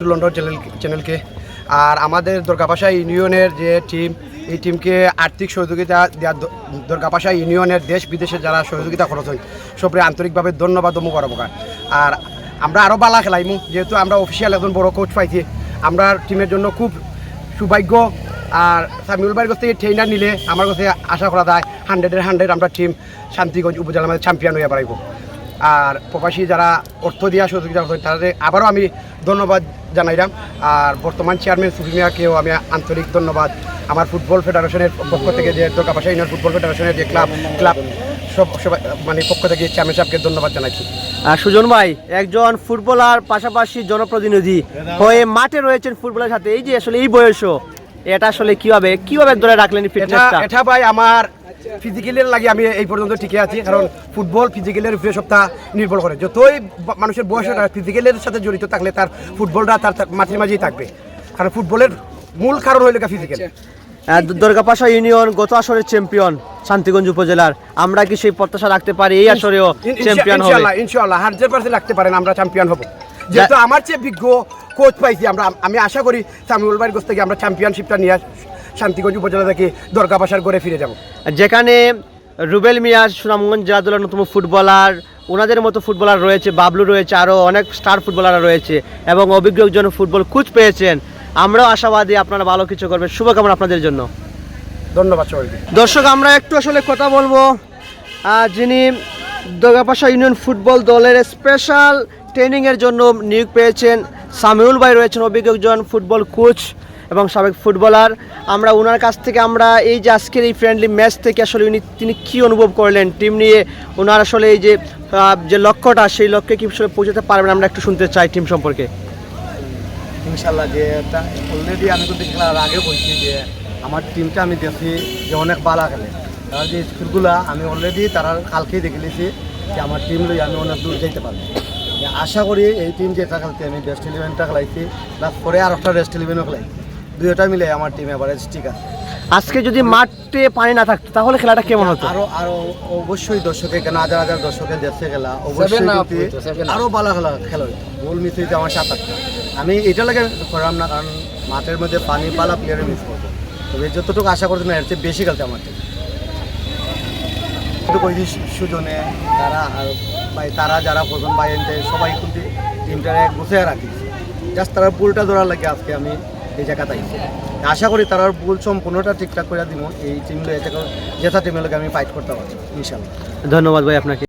London channel চ্যানেলকে আর আমাদের দুর্গাপাশা ইউনিয়নের যে টিম এই টিমকে আর্থিক সহযোগিতা দেওয়া দুর্গাপাশা ইউনিয়নের দেশ বিদেশে যারা সহযোগিতা হয় সবরে আন্তরিকভাবে ধন্যবাদ করাবো আর আমরা আরও বালা খেলাইমু, যেহেতু আমরা অফিসিয়াল একজন বড় কোচ পাইছি। আমরা টিমের জন্য খুব সৌভাগ্য। আর সামিউল ভাইয়ের কাছ থেকে ট্রেনার নিলে আমার কাছে আশা করা যায় হান্ড্রেডের হান্ড্রেড আমরা টিম শান্তিগঞ্জ উপজেলা আমাদের চ্যাম্পিয়ন হয়ে বেড়াইব। আর প্রবাসী যারা অর্থ দিয়া সহযোগিতা করেন তাদের আবারও আমি ধন্যবাদ জানাইলাম। আর বর্তমান চেয়ারম্যান সুফিমিয়াকেও আমি আন্তরিক ধন্যবাদ। আমার ফুটবল ফেডারেশনের পক্ষ থেকে যে দোকাপাশা ইউনিয়ন ফুটবল ফেডারেশনের যে ক্লাব ক্লাব সব সবাই মানে পক্ষ থেকে চেয়ারম্যান সাহেবকে ধন্যবাদ জানাচ্ছি। আর সুজন ভাই একজন ফুটবলার পাশাপাশি জনপ্রতিনিধি হয়ে মাঠে রয়েছেন ফুটবলের সাথে। এই যে আসলে এই বয়সও এটা আসলে কীভাবে কীভাবে ধরে রাখলেন ফিটনেসটা এটা ভাই আমার ফিজিক্যালের লাগে আমি এই পর্যন্ত টিকে আছি কারণ ফুটবল ফিজিক্যালের উপরে সপ্তাহ নির্ভর করে। যতই মানুষের বয়স ফিজিক্যালের সাথে জড়িত থাকলে তার ফুটবলটা তার মাঝে মাঝেই থাকবে। কারণ ফুটবলের মূল কারণ হইল ফিজিক্যাল দুর্গাপাশা ইউনিয়ন গত আসরের চ্যাম্পিয়ন শান্তিগঞ্জ উপজেলার। আমরা কি সেই প্রত্যাশা রাখতে পারি? এই আসরেও চ্যাম্পিয়ন হবে। ইনশাল্লাহ ইনশাল্লাহ হান্ড্রেড পার্সেন্ট রাখতে পারেন আমরা চ্যাম্পিয়ন হব। যেহেতু আমার চেয়ে বিজ্ঞ কোচ পাইছি আমরা আমি আশা করি সামিউল ভাইয়ের কাছ থেকে আমরা চ্যাম্পিয়নশিপটা নিয়ে শান্তিগঞ্জ উপজেলা থেকে দরগা বাসার করে ফিরে যাব। যেখানে রুবেল মিয়া সুনামগঞ্জ জেলা দলের অন্যতম ফুটবলার ওনাদের মতো ফুটবলার রয়েছে বাবলু রয়েছে আরও অনেক স্টার ফুটবলাররা রয়েছে এবং অভিজ্ঞ একজন ফুটবল কোচ পেয়েছেন। আমরাও আশাবাদী আপনারা ভালো কিছু করবেন। শুভকামনা আপনাদের জন্য। ধন্যবাদ সবাইকে। দর্শক আমরা একটু আসলে কথা বলব যিনি দোগাপাশা ইউনিয়ন ফুটবল দলের স্পেশাল ট্রেনিংয়ের জন্য নিয়োগ পেয়েছেন সামিউল ভাই রয়েছেন অভিজ্ঞ একজন ফুটবল কোচ। এবং সাবেক ফুটবলার, আমরা ওনার কাছ থেকে আমরা এই যে আজকের এই ফ্রেন্ডলি ম্যাচ থেকে আসলে উনি, তিনি কী অনুভব করলেন? টিম নিয়ে ওনার আসলে এই যে যে লক্ষ্যটা, সেই লক্ষ্যে কি আসলে পৌঁছাতে পারবেন? আমরা একটু শুনতে চাই টিম সম্পর্কে। ইনশাল্লাহ যে অলরেডি আমি কিন্তু খেলার আগে বলছি যে আমার টিমটা আমি দেখি যে অনেক ভালো খেলে। তারা যে স্কুলগুলা আমি অলরেডি তারা কালকেই দেখে নিয়েছি যে আমার টিম লই আমি অনেক দূর যেতে পারব। আশা করি এই টিম যেটা খেলতে আমি বেস্ট ইলেভেনটা খেলাইছি প্লাস পরে আর একটা রেস্ট ইলেভেনও খেলাইছি। দুইটা মিলে আমার টিম এভারেজ ঠিক আছে। আজকে যদি মাঠে পানি না থাকতো তাহলে খেলাটা কেমন হতো? আরও আরও অবশ্যই দর্শকে কেন হাজার হাজার দর্শকের দেখছে খেলা অবশ্যই আরও ভালো খেলা খেলা হইতো। গোল মিস হইতে আমার সাত আটটা। আমি এটা লাগে করলাম না কারণ মাঠের মধ্যে পানি পালা প্লেয়ারে মিস করব তবে যতটুকু আশা করতে না এর চেয়ে বেশি খেলতে আমার সুজনে তারা আর ভাই তারা যারা প্রথম ভাই এনতে সবাই কিন্তু টিমটারে গুছিয়ে রাখি। জাস্ট তারা পুলটা ধরার লাগে আজকে আমি। এই জায়গাতে আশা করি তারা ভুল সম্পূর্ণটা ঠিকঠাক করে দিব। এই টিমগুলো করে জেতা টিমের লোক আমি ফাইট করতে পারব, ইনশাল্লাহ। ধন্যবাদ ভাই আপনাকে।